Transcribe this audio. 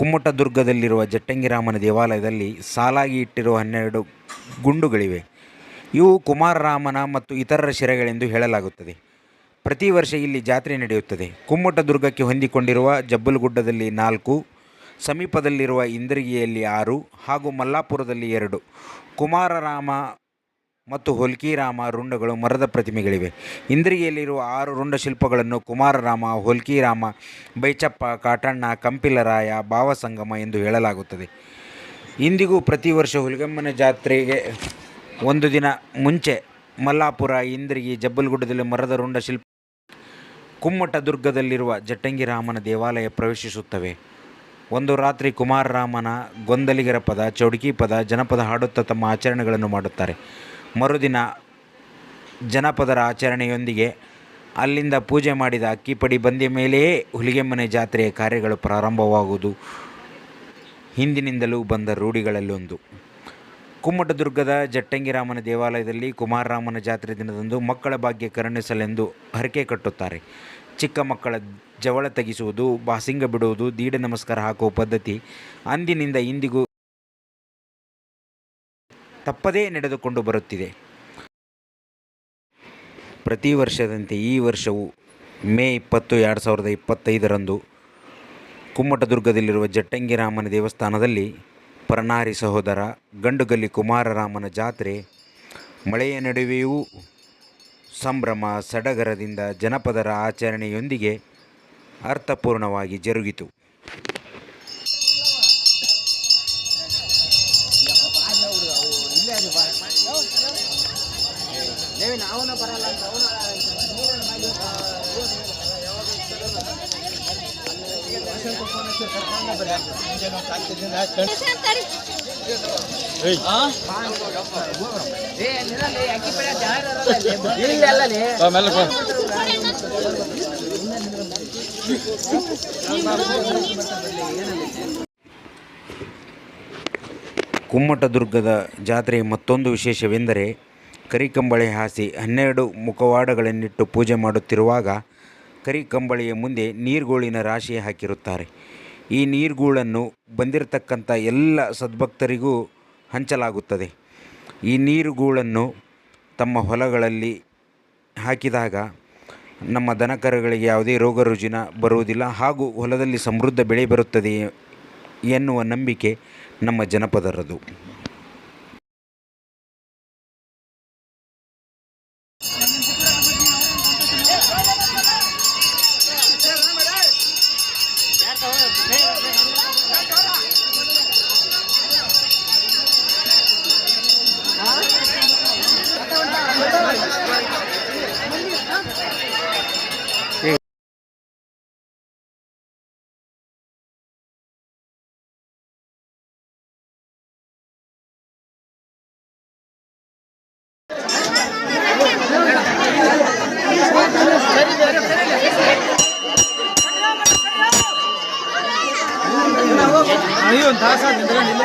ಕುಮ್ಮಟದುರ್ಗದಲ್ಲಿರುವ ಜಟ್ಟಂಗಿರಾಮನ ದೇವಾಲಯದಲ್ಲಿ ಸಾಲಾಗಿ ಇಟ್ಟಿರುವ ಹನ್ನೆರಡು ಗುಂಡುಗಳಿವೆ. ಇವು ಕುಮಾರರಾಮನ ಮತ್ತು ಇತರರ ಶಿರಗಳೆಂದು ಹೇಳಲಾಗುತ್ತದೆ. ಪ್ರತಿ ವರ್ಷ ಇಲ್ಲಿ ಜಾತ್ರೆ ನಡೆಯುತ್ತದೆ. ಕುಮ್ಮಟದುರ್ಗಕ್ಕೆ ಹೊಂದಿಕೊಂಡಿರುವ ಜಬ್ಬಲಗುಡ್ಡದಲ್ಲಿ ನಾಲ್ಕು, ಸಮೀಪದಲ್ಲಿರುವ ಇಂದ್ರಗಿಯಲ್ಲಿ ಆರು ಹಾಗೂ ಮಲ್ಲಾಪುರದಲ್ಲಿ ಎರಡು. ಕುಮಾರರಾಮ ಮತ್ತು ಹೊಲ್ಕಿರಾಮ ರುಂಡಗಳು ಮರದ ಪ್ರತಿಮೆಗಳಿವೆ. ಇಂದ್ರಿಗೆಯಲ್ಲಿರುವ ಆರು ರುಂಡ ಶಿಲ್ಪಗಳನ್ನು ಕುಮಾರರಾಮ, ಹೊಲ್ಕಿರಾಮ, ಬೈಚಪ್ಪ, ಕಾಟಣ್ಣ, ಕಂಪಿಲರಾಯ, ಭಾವಸಂಗಮ ಎಂದು ಹೇಳಲಾಗುತ್ತದೆ. ಇಂದಿಗೂ ಪ್ರತಿ ವರ್ಷ ಹುಲಿಗಮ್ಮನ ಜಾತ್ರೆಗೆ ಒಂದು ದಿನ ಮುಂಚೆ ಮಲ್ಲಾಪುರ ಇಂದ್ರಿಗಿ ಜಬ್ಬಲ್ಗುಡ್ಡದಲ್ಲಿ ಮರದ ರುಂಡ ಶಿಲ್ಪ ಕುಮ್ಮಟ ದುರ್ಗದಲ್ಲಿರುವ ಜಟ್ಟಂಗಿರಾಮನ ದೇವಾಲಯ ಪ್ರವೇಶಿಸುತ್ತವೆ. ಒಂದು ರಾತ್ರಿ ಕುಮಾರರಾಮನ ಗೊಂದಲಿಗರ ಪದ, ಚೌಡಕಿ ಪದ, ಜನಪದ ಹಾಡುತ್ತಾ ತಮ್ಮ ಆಚರಣೆಗಳನ್ನು ಮಾಡುತ್ತಾರೆ. ಮರುದಿನ ಜನಪದರ ಆಚರಣೆಯೊಂದಿಗೆ ಅಲ್ಲಿಂದ ಪೂಜೆ ಮಾಡಿದ ಅಕ್ಕಿಪಡಿ ಬಂದ ಮೇಲೆಯೇ ಹುಲಿಗೆಮ್ಮನೆ ಜಾತ್ರೆಯ ಕಾರ್ಯಗಳು ಪ್ರಾರಂಭವಾಗುವುದು. ಹಿಂದಿನಿಂದಲೂ ಬಂದ ರೂಢಿಗಳಲ್ಲೊಂದು. ಕುಮ್ಮಟದುರ್ಗದ ಜಟ್ಟಂಗಿರಾಮನ ದೇವಾಲಯದಲ್ಲಿ ಕುಮಾರರಾಮನ ಜಾತ್ರೆ ದಿನದಂದು ಮಕ್ಕಳ ಭಾಗ್ಯ ಕರುಣಿಸಲೆಂದು ಹರಕೆ ಕಟ್ಟುತ್ತಾರೆ. ಚಿಕ್ಕ ಮಕ್ಕಳ ಜವಳ ತೆಗೆಸುವುದು, ಬಾಸಿಂಗ ಬಿಡುವುದು, ದೀಡ ನಮಸ್ಕಾರ ಹಾಕುವ ಪದ್ಧತಿ ಅಂದಿನಿಂದ ಇಂದಿಗೂ ತಪ್ಪದೇ ನಡೆದುಕೊಂಡು ಬರುತ್ತಿದೆ. ಪ್ರತಿ ವರ್ಷದಂತೆ ಈ ವರ್ಷವೂ ಮೇ ಇಪ್ಪತ್ತು, ಎರಡು ಸಾವಿರದ ಇಪ್ಪತ್ತೈದರಂದು ಕುಮ್ಮಟದುರ್ಗದಲ್ಲಿರುವ ಜಟ್ಟಂಗಿರಾಮನ ದೇವಸ್ಥಾನದಲ್ಲಿ ಪರನಾರಿ ಸಹೋದರ ಗಂಡುಗಲ್ಲಿ ಕುಮಾರರಾಮನ ಜಾತ್ರೆ ಮಳೆಯ ನಡುವೆಯೂ ಸಂಭ್ರಮ ಸಡಗರದಿಂದ ಜನಪದರ ಆಚರಣೆಯೊಂದಿಗೆ ಅರ್ಥಪೂರ್ಣವಾಗಿ ಜರುಗಿತು. ಕುಮ್ಮಟದುರ್ಗದ ಜಾತ್ರೆಯ ಮತ್ತೊಂದು ವಿಶೇಷವೆಂದರೆ ಕರಿಕಂಬಳಿ ಹಾಸಿ ಹನ್ನೆರಡು ಮುಖವಾಡಗಳನ್ನಿಟ್ಟು ಪೂಜೆ ಮಾಡುತ್ತಿರುವಾಗ ಕರಿಕಂಬಳಿಯ ಮುಂದೆ ನೀರ್ಗೋಳಿನ ರಾಶಿ ಹಾಕಿರುತ್ತಾರೆ. ಈ ನೀರ್ಗೂಳನ್ನು ಬಂದಿರತಕ್ಕಂಥ ಎಲ್ಲ ಸದ್ಭಕ್ತರಿಗೂ ಹಂಚಲಾಗುತ್ತದೆ. ಈ ನೀರುಗೂಳನ್ನು ತಮ್ಮ ಹೊಲಗಳಲ್ಲಿ ಹಾಕಿದಾಗ ನಮ್ಮ ದನಕರುಗಳಿಗೆ ಯಾವುದೇ ರೋಗ ರುಜಿನ ಬರುವುದಿಲ್ಲ. ಹಾಗೂ ಹೊಲದಲ್ಲಿ ಸಮೃದ್ಧ ಬೆಳೆ ಬರುತ್ತದೆ ಎನ್ನುವ ನಂಬಿಕೆ ನಮ್ಮ ಜನಪದರದು. ಅಯ್ಯೋ ದಾಸ ನಿಂತ್ಕೊಂಡಿಲ್ಲ